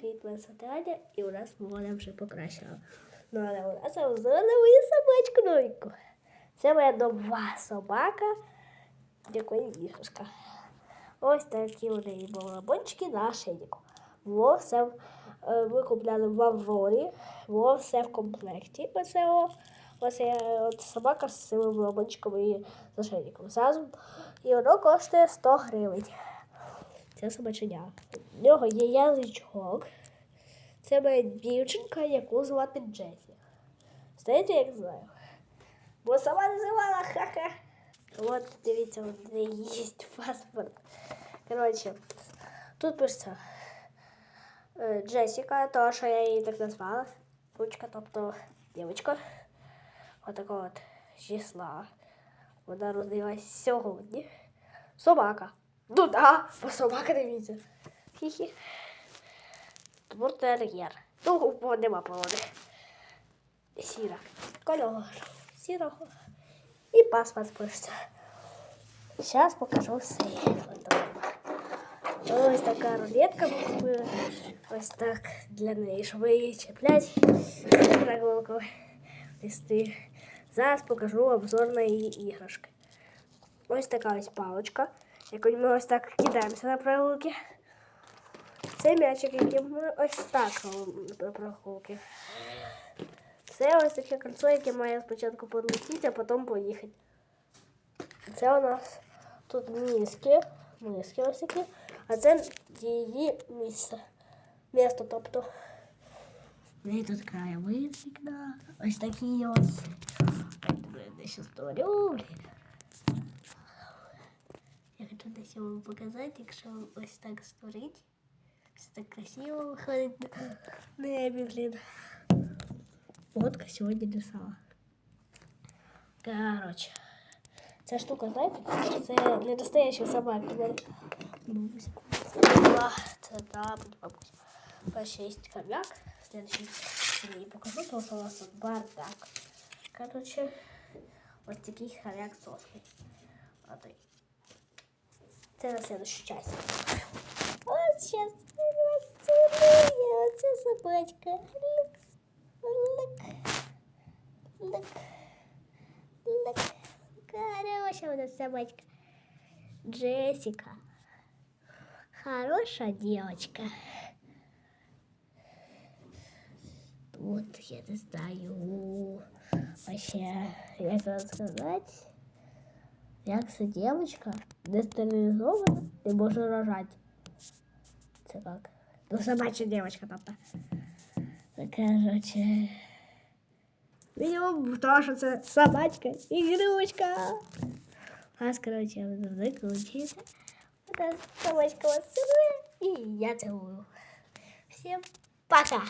привіт, мене і у нас вона вже покращила. Ну, але у нас обзор мою собачку новеньку. Це моя нова собака, якої іграшка. Ось такі у неї балабончики на шейнику. Було все, е, ми купляли в Аврорі, було все в комплекті. Оце, о, оце от собака з цими балабончиками і зашейником. Зразу. І воно коштує 100 гривень. Це собаченя. В нього є язичок. Це моя дівчинка, яку звати Джесі. Знаєте, як знаю? Бо сама називала ха-ха. От дивіться, от не є паспорт. Коротше, тут пишеться е, Джесіка, то, що я її так назвала. Ручка, тобто дівчинка. Отакого от числа. Вона родилась сьогодні. Собака. Ну да, бо собака дивіться. Хі-хі. Туртер'єр. Ну, нема породи. Сіра. Кольору. Сірого. І паспорт пишеться. Зараз покажу все. Ось така рулетка ми. Ось так для неї, щоб її чіплять. Прогулку вести. Зараз покажу обзор на її іграшки. Ось така ось паличка, яку ми ось так кидаємося на прогулки. Це м'ячик, яким ми ось так на прогулки. Це ось таке кольцо, яке має спочатку подлетіти, а потім поїхати. Це у нас тут миски, миски ось такі, а це її місце. Місто, тобто. В тут краєвид вікна. Ось такі ось. Я ще створю, блін. Я хочу десь вам показати, якщо ось так створити. Все так красиво виходить на небі, блін. Фотка сьогодні писала. Короче. Ця штука, знаєте, це для настоящих собак. Бабуся. Була, Це да, буде бабуся. Перший є хомяк. Следующий я їй покажу, тому що у нас тут бардак. Короче, ось такий хомяк з соской. Отой. Це на следующую часть. Ось сейчас Оце собачка. Лик. Лик. Лик. Хорошая у нас собачка. Джессика. Хорошая девочка. Тут я знаю. Вообще, як вам сказати, як це дівчинка не стерилізована не може рожати. Це як? Ну, собача дівчинка, тобто. Короче. Мінімум, тому що це собачка і грибочка. У нас, короче, закручується. Така собачка вас цілує, і я целую. Всім пока!